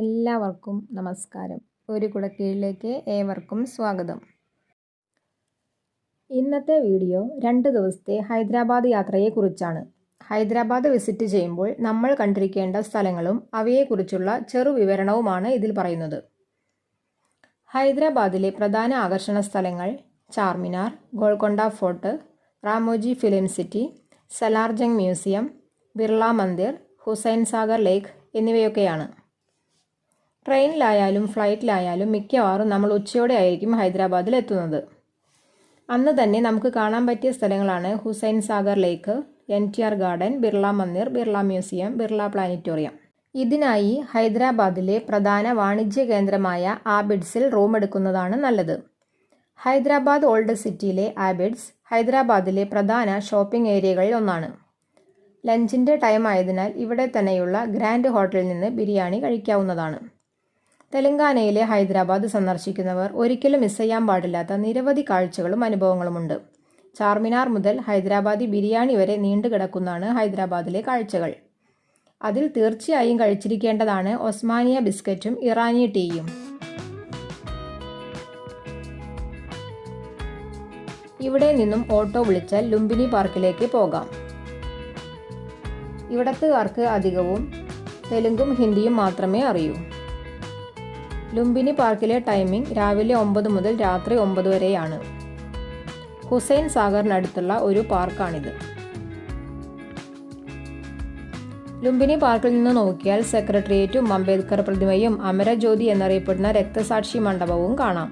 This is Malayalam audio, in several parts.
എല്ലാവർക്കും നമസ്കാരം. ഒരു കുടക്കീഴിലേക്ക് ഏവർക്കും സ്വാഗതം. ഇന്നത്തെ വീഡിയോ രണ്ട് ദിവസത്തെ ഹൈദരാബാദ് യാത്രയെക്കുറിച്ചാണ്. ഹൈദരാബാദ് വിസിറ്റ് ചെയ്യുമ്പോൾ നമ്മൾ കണ്ടിരിക്കേണ്ട സ്ഥലങ്ങളും അവയെക്കുറിച്ചുള്ള ചെറു വിവരണവുമാണ് ഇതിൽ പറയുന്നത്. ഹൈദരാബാദിലെ പ്രധാന ആകർഷണ സ്ഥലങ്ങൾ Charminar Golconda fort Ramoji film city Salarjung museum Birla Mandir Hussain Sagar lake എന്നിവയൊക്കെയാണ്. ട്രെയിനിലായാലും ഫ്ലൈറ്റിലായാലും മിക്കവാറും നമ്മൾ ഉച്ചയോടെ ആയിരിക്കും ഹൈദരാബാദിൽ എത്തുന്നത്. അന്ന് തന്നെ നമുക്ക് കാണാൻ പറ്റിയ സ്ഥലങ്ങളാണ് Hussain Sagar lake N T R garden Birla Mandir Birla museum Birla planetarium. ഇതിനായി ഹൈദരാബാദിലെ പ്രധാന വാണിജ്യ കേന്ദ്രമായ ആബിഡ്സിൽ റൂം എടുക്കുന്നതാണ് നല്ലത്. ഹൈദരാബാദ് ഓൾഡ് സിറ്റിയിലെ ആബിഡ്സ് ഹൈദരാബാദിലെ പ്രധാന ഷോപ്പിംഗ് ഏരിയകളിൽ ഒന്നാണ്. ലഞ്ചിന്റെ ടൈം ആയതിനാൽ ഇവിടെ തന്നെയുള്ള ഗ്രാൻഡ് ഹോട്ടലിൽ നിന്ന് ബിരിയാണി കഴിക്കാവുന്നതാണ്. തെലങ്കാനയിലെ ഹൈദരാബാദ് സന്ദർശിക്കുന്നവർ ഒരിക്കലും മിസ് ചെയ്യാൻ പാടില്ലാത്ത നിരവധി കാഴ്ചകളും അനുഭവങ്ങളുമുണ്ട്. ചാർമിനാർ മുതൽ ഹൈദരാബാദി ബിരിയാണി വരെ നീണ്ടുകിടക്കുന്നതാണ് ഹൈദരാബാദിലെ കാഴ്ചകൾ. അതിൽ തീർച്ചയായും കഴിച്ചിരിക്കേണ്ടതാണ് ഒസ്മാനിയ ബിസ്ക്കറ്റും ഇറാനി ടീയും. ഇവിടെ നിന്നും ഓട്ടോ വിളിച്ചാൽ ലുംബിനി പാർക്കിലേക്ക് പോകാം. ഇവിടത്തുകാർക്ക് അധികവും തെലുങ്കും ഹിന്ദിയും മാത്രമേ അറിയൂ. ലുംബിനി പാർക്കിലെ ടൈമിംഗ് രാവിലെ ഒമ്പത് മുതൽ രാത്രി ഒമ്പത് വരെയാണ്. ഹുസൈൻ സാഗറിനടുത്തുള്ള ഒരു പാർക്കാണിത്. ലുംബിനി പാർക്കിൽ നിന്ന് നോക്കിയാൽ സെക്രട്ടേറിയറ്റും അംബേദ്കർ പ്രതിമയും അമരജ്യോതി എന്നറിയപ്പെടുന്ന രക്തസാക്ഷി മണ്ഡപവും കാണാം.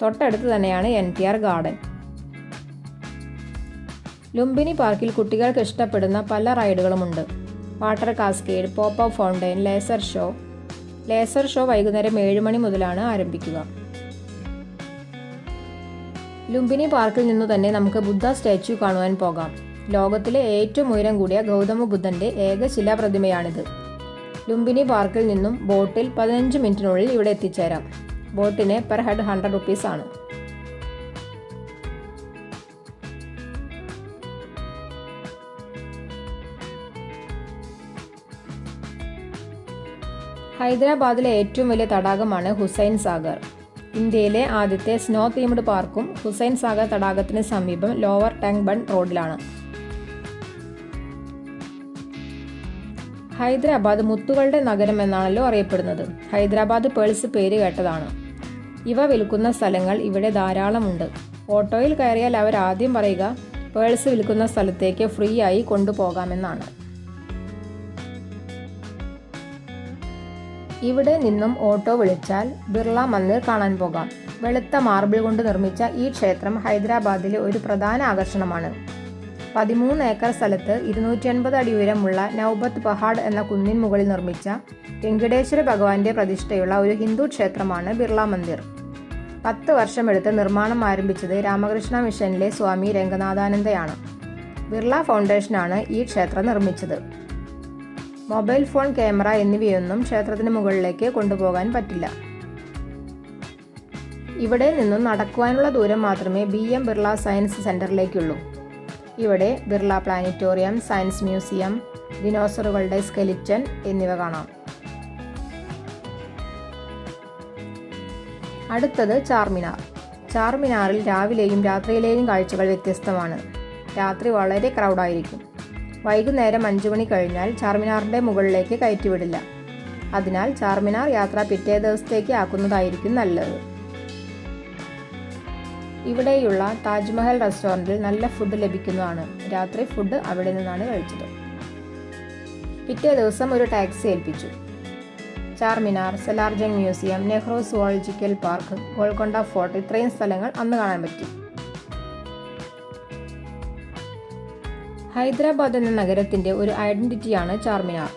തൊട്ടടുത്ത് തന്നെയാണ് N T R garden. Lumbini പാർക്കിൽ കുട്ടികൾക്ക് ഇഷ്ടപ്പെടുന്ന പല റൈഡുകളുമുണ്ട്. Water cascade pop up fountain laser show. Laser show വൈകുന്നേരം ഏഴ് മണി മുതലാണ് ആരംഭിക്കുക. ലുംബിനി പാർക്കിൽ നിന്ന് തന്നെ നമുക്ക് ബുദ്ധ സ്റ്റാച്യു കാണുവാൻ പോകാം. ലോകത്തിലെ ഏറ്റവും ഉയരം കൂടിയ ഗൗതമ ബുദ്ധന്റെ ഏക ശിലാപ്രതിമയാണിത്. ലുംബിനി പാർക്കിൽ നിന്നും ബോട്ടിൽ പതിനഞ്ച് മിനിറ്റിനുള്ളിൽ ഇവിടെ എത്തിച്ചേരാം. ബോട്ടിന് പെർ ഹെഡ് ഹൺഡ്രഡ് റുപ്പീസ് ആണ് ഹൈദരാബാദിലെ ഏറ്റവും വലിയ തടാകമാണ് ഹുസൈൻ സാഗർ. ഇന്ത്യയിലെ ആദ്യത്തെ സ്നോ തീംഡ് പാർക്കും ഹുസൈൻ സാഗർ തടാകത്തിന് സമീപം ലോവർ ടാങ് ബൺ റോഡിലാണ്. ഹൈദരാബാദ് മുത്തുകളുടെ നഗരം എന്നാണല്ലോ അറിയപ്പെടുന്നത്. ഹൈദരാബാദ് പേൾസ് പേര് കേട്ടതാണ്. ഇവ വിൽക്കുന്ന സ്ഥലങ്ങൾ ഇവിടെ ധാരാളമുണ്ട്. ഓട്ടോയിൽ കയറിയാൽ അവർ ആദ്യം പറയുക പേൾസ് വിൽക്കുന്ന സ്ഥലത്തേക്ക് ഫ്രീ ആയി കൊണ്ടുപോകാമെന്നാണ്. ഇവിടെ നിന്നും ഓട്ടോ വിളിച്ചാൽ ബിർള മന്ദിർ കാണാൻ പോകാം. വെളുത്ത മാർബിൾ കൊണ്ട് നിർമ്മിച്ച ഈ ക്ഷേത്രം ഹൈദരാബാദിലെ ഒരു പ്രധാന ആകർഷണമാണ്. പതിമൂന്ന് ഏക്കർ സ്ഥലത്ത് ഇരുന്നൂറ്റി അൻപത് അടി ഉയരമുള്ള നൗബത്ത് പഹാഡ് എന്ന കുന്നിൻ മുകളിൽ നിർമ്മിച്ച വെങ്കടേശ്വര ഭഗവാന്റെ പ്രതിഷ്ഠയുള്ള ഒരു ഹിന്ദു ക്ഷേത്രമാണ് ബിർള മന്ദിർ. പത്ത് വർഷമെടുത്ത് നിർമ്മാണം ആരംഭിച്ചത് രാമകൃഷ്ണ മിഷനിലെ സ്വാമി രംഗനാഥാനന്ദയാണ്. ബിർള ഫൗണ്ടേഷനാണ് ഈ ക്ഷേത്രം നിർമ്മിച്ചത്. മൊബൈൽ ഫോൺ ക്യാമറ എന്നിവയൊന്നും ക്ഷേത്രത്തിന് മുകളിലേക്ക് കൊണ്ടുപോകാൻ പറ്റില്ല. ഇവിടെ നിന്നും നടക്കുവാനുള്ള ദൂരം മാത്രമേ ബി എം ബിർള സയൻസ് സെന്ററിലേക്കുള്ളൂ. ഇവിടെ ബിർള പ്ലാനറ്റോറിയം സയൻസ് മ്യൂസിയം ദിനോസറുകളുടെ സ്കെലിറ്റൻ എന്നിവ കാണാം. അടുത്തത് ചാർമിനാർ. ചാർമിനാറിൽ രാവിലെയും രാത്രിയിലെയും കാഴ്ചകൾ വ്യത്യസ്തമാണ്. രാത്രി വളരെ ക്രൗഡായിരിക്കും വൈകുന്നേരം അഞ്ചു മണി കഴിഞ്ഞാൽ ചാർമിനാറിന്റെ മുകളിലേക്ക് കയറ്റിവിടില്ല. അതിനാൽ ചാർമിനാർ യാത്ര പിറ്റേ ദിവസത്തേക്ക് ആക്കുന്നതായിരിക്കും നല്ലത്. ഇവിടെയുള്ള താജ്മഹൽ റെസ്റ്റോറന്റിൽ നല്ല ഫുഡ് ലഭിക്കുന്നതാണ്. രാത്രി ഫുഡ് അവിടെ നിന്നാണ് കഴിച്ചത്. പിറ്റേ ദിവസം ഒരു ടാക്സി ഏൽപ്പിച്ചു. Charminar Salarjung museum Nehru zoological park Golconda fort ഇത്രയും സ്ഥലങ്ങൾ അന്ന് കാണാൻ പറ്റി. ഹൈദരാബാദ് എന്ന നഗരത്തിന്റെ ഒരു ഐഡന്റിറ്റിയാണ് ചാർമിനാർ.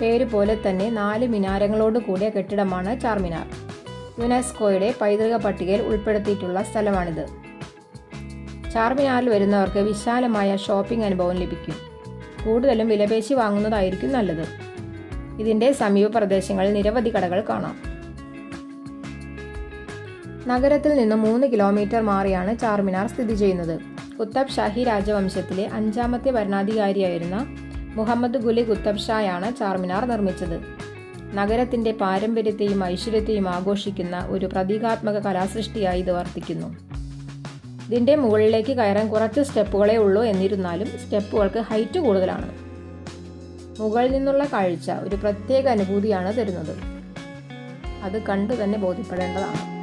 പേര് പോലെ തന്നെ നാല് മിനാരങ്ങളോട് കൂടിയ കെട്ടിടമാണ് ചാർമിനാർ. യുനെസ്കോയുടെ പൈതൃക പട്ടികയിൽ ഉൾപ്പെടുത്തിയിട്ടുള്ള സ്ഥലമാണിത്. ചാർമിനാറിൽ വരുന്നവർക്ക് വിശാലമായ ഷോപ്പിംഗ് അനുഭവം ലഭിക്കും. കൂടുതലും വിലപേശി വാങ്ങുന്നതായിരിക്കും നല്ലത്. ഇതിന്റെ സമീപ പ്രദേശങ്ങളിൽ നിരവധി കടകൾ കാണാം. നഗരത്തിൽ നിന്ന് മൂന്ന് കിലോമീറ്റർ മാറിയാണ് ചാർമിനാർ സ്ഥിതി ചെയ്യുന്നത്. കുത്തബ് ഷാഹി രാജവംശത്തിലെ അഞ്ചാമത്തെ ഭരണാധികാരിയായിരുന്ന മുഹമ്മദ് ഗുലി കുത്തബ് ഷായാണ് ചാർമിനാർ നിർമ്മിച്ചത്. നഗരത്തിന്റെ പാരമ്പര്യത്തെയും ഐശ്വര്യത്തെയും ആഘോഷിക്കുന്ന ഒരു പ്രതീകാത്മക കലാസൃഷ്ടിയായി ഇത് വർത്തിക്കുന്നു. ഇതിന്റെ മുകളിലേക്ക് കയറാൻ കുറച്ച് സ്റ്റെപ്പുകളേ ഉള്ളൂ എന്നിരുന്നാലും സ്റ്റെപ്പുകൾക്ക് ഹൈറ്റ് കൂടുതലാണ്. മുകളിൽ നിന്നുള്ള കാഴ്ച ഒരു പ്രത്യേക അനുഭൂതിയാണ് തരുന്നത്. അത് കണ്ടു തന്നെ ബോധ്യപ്പെടേണ്ടതാണ്.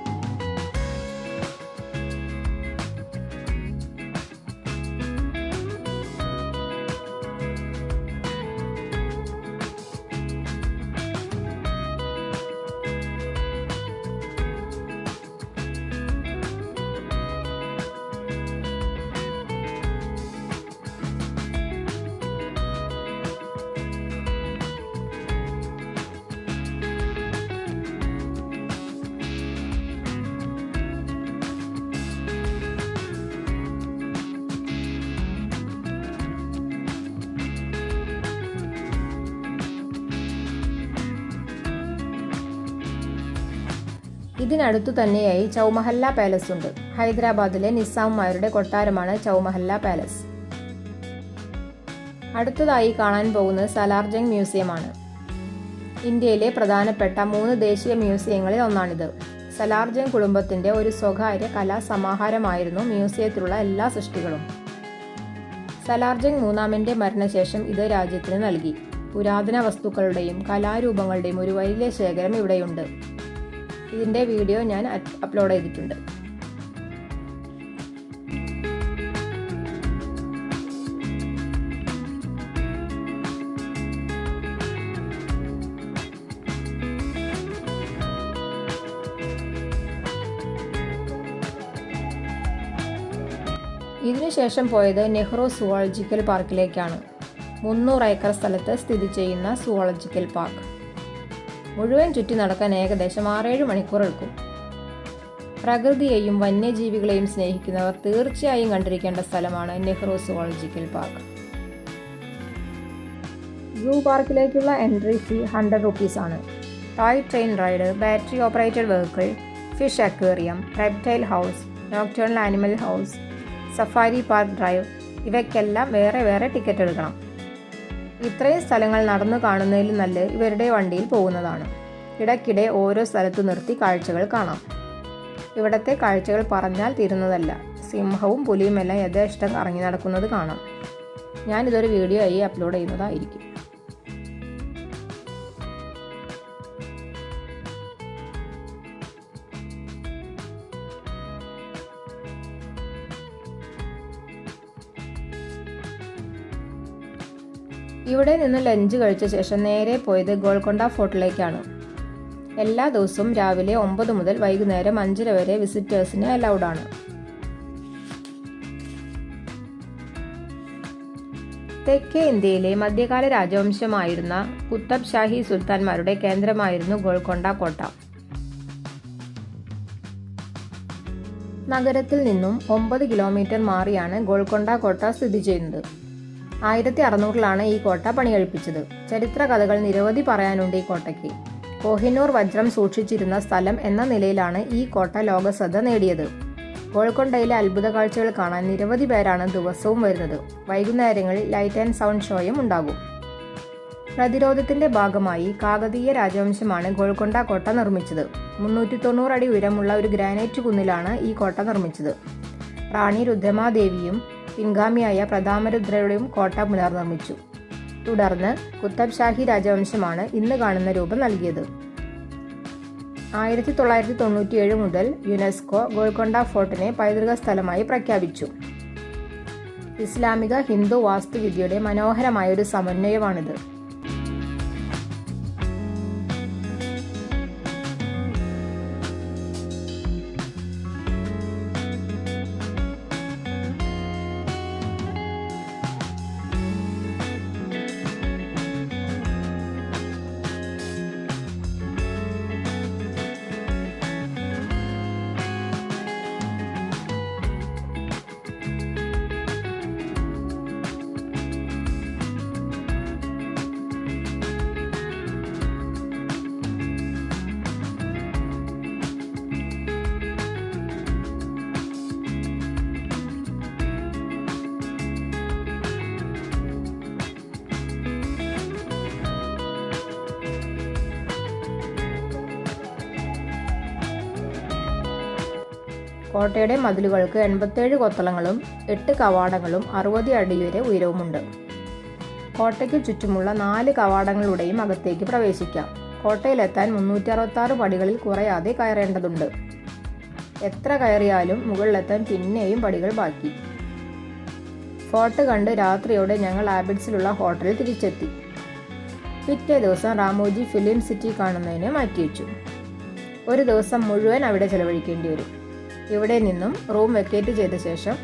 ഇതിനടുത്തു തന്നെയായി ചൗമഹല്ല പാലസ് ഉണ്ട്. ഹൈദരാബാദിലെ നിസാംമാരുടെ കൊട്ടാരമാണ് ചൗമഹല്ല പാലസ് അടുത്തതായി കാണാൻ പോകുന്നത് സലാർജംഗ് മ്യൂസിയമാണ്. ഇന്ത്യയിലെ പ്രധാനപ്പെട്ട മൂന്ന് ദേശീയ മ്യൂസിയങ്ങളിൽ ഒന്നാണിത്. സലാർജംഗ് കുടുംബത്തിന്റെ ഒരു സ്വകാര്യ കലാസമാഹാരമായിരുന്നു മ്യൂസിയത്തിലുള്ള എല്ലാ സൃഷ്ടികളും. സലാർജംഗ് മൂന്നാമന്റെ മരണശേഷം ഇത് രാജ്യത്തിന് നൽകി. പുരാതന വസ്തുക്കളുടെയും കലാരൂപങ്ങളുടെയും ഒരു വലിയ ശേഖരം ഇവിടെയുണ്ട്. ഇതിന്റെ വീഡിയോ ഞാൻ അപ്ലോഡ് ചെയ്തിട്ടുണ്ട്. ഇതിനുശേഷം പോയത് നെഹ്റു സുവോളജിക്കൽ പാർക്കിലേക്കാണ്. മുന്നൂറ് ഏക്കർ സ്ഥലത്ത് സ്ഥിതി ചെയ്യുന്ന സുവോളജിക്കൽ പാർക്ക്. മുഴുവൻ ചുറ്റി നടക്കാൻ ഏകദേശം ആറേഴ് മണിക്കൂർ എടുക്കും. പ്രകൃതിയെയും വന്യജീവികളെയും സ്നേഹിക്കുന്നവർ തീർച്ചയായും കണ്ടിരിക്കേണ്ട സ്ഥലമാണ് നെഹ്റു സുവോളജിക്കൽ പാർക്ക്. ജൂ പാർക്കിലേക്കുള്ള എൻട്രി ഫീ ഹൺഡ്രഡ് റുപ്പീസ് ആണ്. Toy train ride battery operated vehicle fish aquarium reptile house nocturnal animal house safari park drive ഇവയ്ക്കെല്ലാം വേറെ വേറെ ടിക്കറ്റ് എടുക്കണം. ഇത്രയും സ്ഥലങ്ങൾ നടന്നു കാണുന്നതിൽ നല്ല ഇവരുടെ വണ്ടിയിൽ പോകുന്നതാണ്. ഇടയ്ക്കിടെ ഓരോ സ്ഥലത്ത് നിർത്തി കാഴ്ചകൾ കാണാം. ഇവിടത്തെ കാഴ്ചകൾ പറഞ്ഞാൽ തീരുന്നതല്ല. സിംഹവും പുലിയുമെല്ലാം യഥേഷ്ടം ഇറങ്ങി നടക്കുന്നത് കാണാം. ഞാനിതൊരു വീഡിയോ ആയി അപ്ലോഡ് ചെയ്യുന്നതായിരിക്കും. ഇവിടെ നിന്ന് ലഞ്ച് കഴിച്ച ശേഷം നേരെ പോയത് ഗോൾക്കൊണ്ട ഫോർട്ടിലേക്കാണ്. എല്ലാ ദിവസവും രാവിലെ ഒമ്പത് മുതൽ വൈകുന്നേരം അഞ്ചര വരെ വിസിറ്റേഴ്സിന് അലൗഡ് ആണ് തെക്കേ ഇന്ത്യയിലെ മധ്യകാല രാജവംശമായിരുന്ന കുത്തബ് ഷാഹി സുൽത്താൻമാരുടെ കേന്ദ്രമായിരുന്നു ഗോൾക്കൊണ്ട കോട്ട. നഗരത്തിൽ നിന്നും ഒമ്പത് കിലോമീറ്റർ മാറിയാണ് ഗോൾക്കൊണ്ട കോട്ട സ്ഥിതി ചെയ്യുന്നത്. ആയിരത്തി അറുന്നൂറിലാണ് ഈ കോട്ട പണികഴിപ്പിച്ചത്. ചരിത്ര കഥകൾ നിരവധി പറയാനുണ്ട് ഈ കോട്ടയ്ക്ക്. കോഹിനൂർ വജ്രം സൂക്ഷിച്ചിരുന്ന സ്ഥലം എന്ന നിലയിലാണ് ഈ കോട്ട ലോകശ്രദ്ധ നേടിയത്. ഗോൾക്കൊണ്ടയിലെ അത്ഭുത കാഴ്ചകൾ കാണാൻ നിരവധി പേരാണ് ദിവസവും വരുന്നത്. വൈകുന്നേരങ്ങളിൽ ലൈറ്റ് ആൻഡ് സൗണ്ട് ഷോയും ഉണ്ടാകും. പ്രതിരോധത്തിന്റെ ഭാഗമായി കാകതീയ രാജവംശമാണ് ഗോൾക്കൊണ്ട കോട്ട നിർമ്മിച്ചത്. മുന്നൂറ്റി തൊണ്ണൂറ് അടി ഉയരമുള്ള ഒരു ഗ്രാനൈറ്റ് കുന്നിലാണ് ഈ കോട്ട നിർമ്മിച്ചത്. റാണി രുദ്രമാദേവിയും പിൻഗാമിയായ പ്രതാമരുദ്രയുടെയും കോട്ട പുനർനിർമ്മിച്ചു. തുടർന്ന് കുത്തബ് ഷാഹി രാജവംശമാണ് ഇന്ന് കാണുന്ന രൂപം നൽകിയത്. ആയിരത്തി തൊള്ളായിരത്തി തൊണ്ണൂറ്റിയേഴ് മുതൽ യുനെസ്കോ ഗോൾക്കൊണ്ട ഫോർട്ടിനെ പൈതൃക സ്ഥലമായി പ്രഖ്യാപിച്ചു. ഇസ്ലാമിക ഹിന്ദു വാസ്തുവിദ്യയുടെ മനോഹരമായ ഒരു സമന്വയമാണിത്. കോട്ടയുടെ മതിലുകൾക്ക് എൺപത്തേഴ് കൊത്തളങ്ങളും എട്ട് കവാടങ്ങളും അറുപത് അടി വരെ ഉയരവുമുണ്ട്. കോട്ടയ്ക്ക് ചുറ്റുമുള്ള നാല് കവാടങ്ങളുടെയും അകത്തേക്ക് പ്രവേശിക്കാം. കോട്ടയിലെത്താൻ മുന്നൂറ്റി അറുപത്താറ് പടികളിൽ കുറയാതെ കയറേണ്ടതുണ്ട്. എത്ര കയറിയാലും മുകളിലെത്താൻ പിന്നെയും പടികൾ ബാക്കി. ഫോർട്ട് കണ്ട് രാത്രിയോടെ ഞങ്ങൾ ആബിഡ്സിലുള്ള ഹോട്ടലിൽ തിരിച്ചെത്തി. പിറ്റേ ദിവസം റാമോജി ഫിലിം സിറ്റി കാണുന്നതിന് മാറ്റിവെച്ചു. ഒരു ദിവസം മുഴുവൻ അവിടെ ചെലവഴിക്കേണ്ടി വരും. ഇവിടെ നിന്നും റൂം വെക്കേറ്റ് ചെയ്ത ശേഷം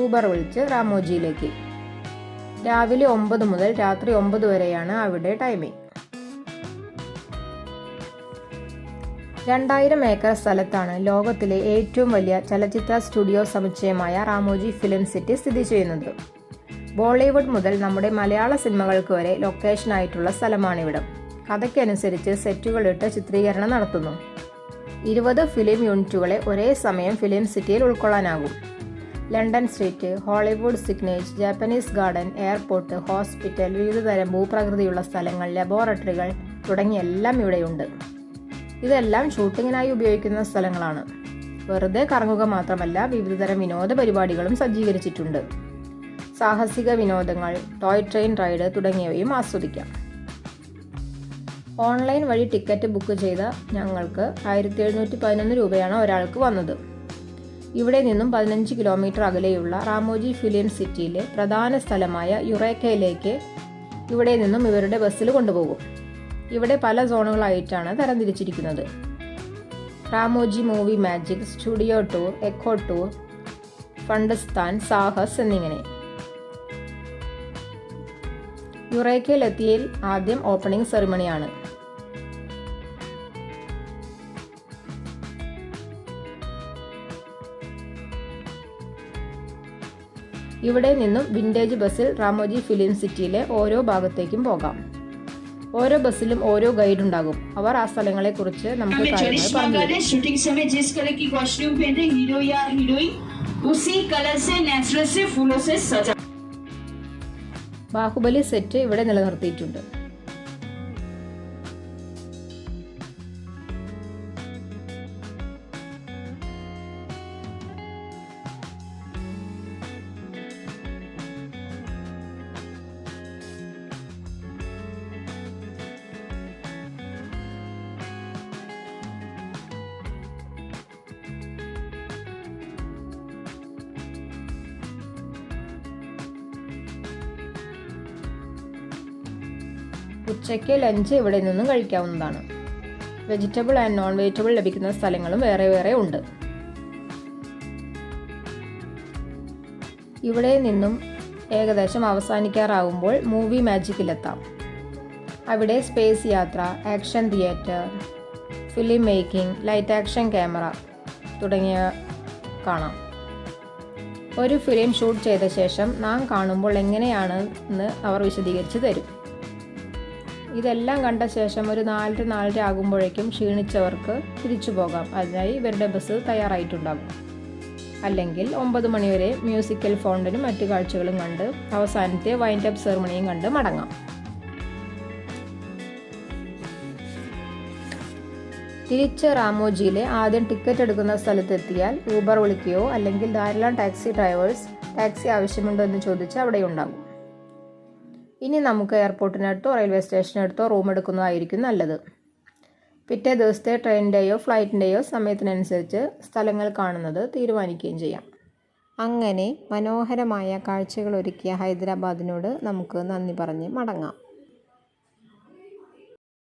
ഊബർ വിളിച്ച് റാമോജിയിലേക്ക്. രാവിലെ ഒമ്പത് മുതൽ രാത്രി ഒമ്പത് വരെയാണ് അവിടെ ടൈമിംഗ് രണ്ടായിരം ഏക്കർ സ്ഥലത്താണ് ലോകത്തിലെ ഏറ്റവും വലിയ ചലച്ചിത്ര സ്റ്റുഡിയോ സമുച്ചയമായ റാമോജി ഫിലിം സിറ്റി സ്ഥിതി ചെയ്യുന്നത്. ബോളിവുഡ് മുതൽ നമ്മുടെ മലയാള സിനിമകൾക്ക് വരെ ലൊക്കേഷനായിട്ടുള്ള സ്ഥലമാണിവിടം. കഥയ്ക്കനുസരിച്ച് സെറ്റുകളിട്ട് ചിത്രീകരണം നടത്തുന്നു. ഇരുപത് ഫിലിം യൂണിറ്റുകളെ ഒരേ സമയം ഫിലിം സിറ്റിയിൽ ഉൾക്കൊള്ളാനാകും. London street Hollywood signage Japanese garden airport hospital വിവിധതരം ഭൂപ്രകൃതിയുള്ള സ്ഥലങ്ങൾ ലബോറട്ടറികൾ തുടങ്ങിയ എല്ലാം ഇവിടെയുണ്ട്. ഇതെല്ലാം ഷൂട്ടിങ്ങിനായി ഉപയോഗിക്കുന്ന സ്ഥലങ്ങളാണ്. വെറുതെ കറങ്ങുക മാത്രമല്ല വിവിധതരം വിനോദ പരിപാടികളും സജ്ജീകരിച്ചിട്ടുണ്ട്. സാഹസിക വിനോദങ്ങൾ ടോയ് ട്രെയിൻ റൈഡ് തുടങ്ങിയവയും ആസ്വദിക്കാം. ഓൺലൈൻ വഴി ടിക്കറ്റ് ബുക്ക് ചെയ്ത ഞങ്ങൾക്ക് ആയിരത്തി എഴുന്നൂറ്റി പതിനൊന്ന് രൂപയാണ് ഒരാൾക്ക് വന്നത്. ഇവിടെ നിന്നും പതിനഞ്ച് കിലോമീറ്റർ അകലെയുള്ള റാമോജി ഫിലിം സിറ്റിയിലെ പ്രധാന സ്ഥലമായ യുറേക്കയിലേക്ക് ഇവിടെ നിന്നും ഇവരുടെ ബസ്സിൽ കൊണ്ടുപോകും. ഇവിടെ പല സോണുകളായിട്ടാണ് തരംതിരിച്ചിരിക്കുന്നത്. Ramoji movie magic studio tour eco tour Fundustan Sahas എന്നിങ്ങനെ. യുറേക്കയിലെത്തിയതിൽ ആദ്യം ഓപ്പണിംഗ് സെറിമണിയാണ്. ഇവിടെ നിന്നും വിന്റേജ് ബസ്സിൽ റാമോജി ഫിലിം സിറ്റിയിലെ ഓരോ ഭാഗത്തേക്കും പോകാം. ഓരോ ബസ്സിലും ഓരോ ഗൈഡ് ഉണ്ടാകും. അവർ ആ സ്ഥലങ്ങളെ കുറിച്ച് നമുക്ക് ബാഹുബലി സെറ്റ് ഇവിടെ നിലനിർത്തിയിട്ടുണ്ട്. ഉച്ചയ്ക്ക് ലഞ്ച് ഇവിടെ നിന്നും കഴിക്കാവുന്നതാണ്. വെജിറ്റബിൾ ആൻഡ് നോൺ വെജിറ്റബിൾ ലഭിക്കുന്ന സ്ഥലങ്ങളും വേറെ വേറെ ഉണ്ട്. ഇവിടെ നിന്നും ഏകദേശം അവസാനിക്കാറാവുമ്പോൾ മൂവി മാജിക്കിലെത്താം അവിടെ സ്പേസ് യാത്ര action theatre film making light action camera തുടങ്ങിയ കാണാം. ഒരു ഫിലിം ഷൂട്ട് ചെയ്ത ശേഷം നാം കാണുമ്പോൾ എങ്ങനെയാണെന്ന് അവർ വിശദീകരിച്ച് തരും. ഇതെല്ലാം കണ്ട ശേഷം ഒരു നാലര നാലര ആകുമ്പോഴേക്കും ക്ഷീണിച്ചവർക്ക് തിരിച്ചു പോകാം. അതിനായി ഇവരുടെ ബസ് തയ്യാറായിട്ടുണ്ടാകും. അല്ലെങ്കിൽ ഒമ്പത് മണിവരെ മ്യൂസിക്കൽ ഫൗണ്ടനും മറ്റു കാഴ്ചകളും കണ്ട് അവസാനത്തെ വൈൻഡ് അപ്പ് സെറമണിയും കണ്ട് മടങ്ങാം. തിരിച്ച് റാമോജിയിലെ ആദ്യം ടിക്കറ്റ് എടുക്കുന്ന സ്ഥലത്തെത്തിയാൽ ഊബർ വിളിക്കുകയോ അല്ലെങ്കിൽ ധാരാളം ടാക്സി ഡ്രൈവേഴ്സ് ടാക്സി ആവശ്യമുണ്ടോ എന്ന് ചോദിച്ച് അവിടെ ഉണ്ടാകും ഇനി നമുക്ക് എയർപോർട്ടിനടുത്തോ റെയിൽവേ സ്റ്റേഷനടുത്തോ റൂം എടുക്കുന്നതായിരിക്കും നല്ലത്. പിറ്റേ ദിവസത്തെ ട്രെയിനിന്റെയോ ഫ്ലൈറ്റിന്റെയോ സമയത്തിനനുസരിച്ച് സ്ഥലങ്ങൾ കാണുന്നത് തീരുമാനിക്കുകയും ചെയ്യാം. അങ്ങനെ മനോഹരമായ കാഴ്ചകൾ ഒരുക്കിയ ഹൈദരാബാദിനോട് നമുക്ക് നന്ദി പറഞ്ഞ് മടങ്ങാം.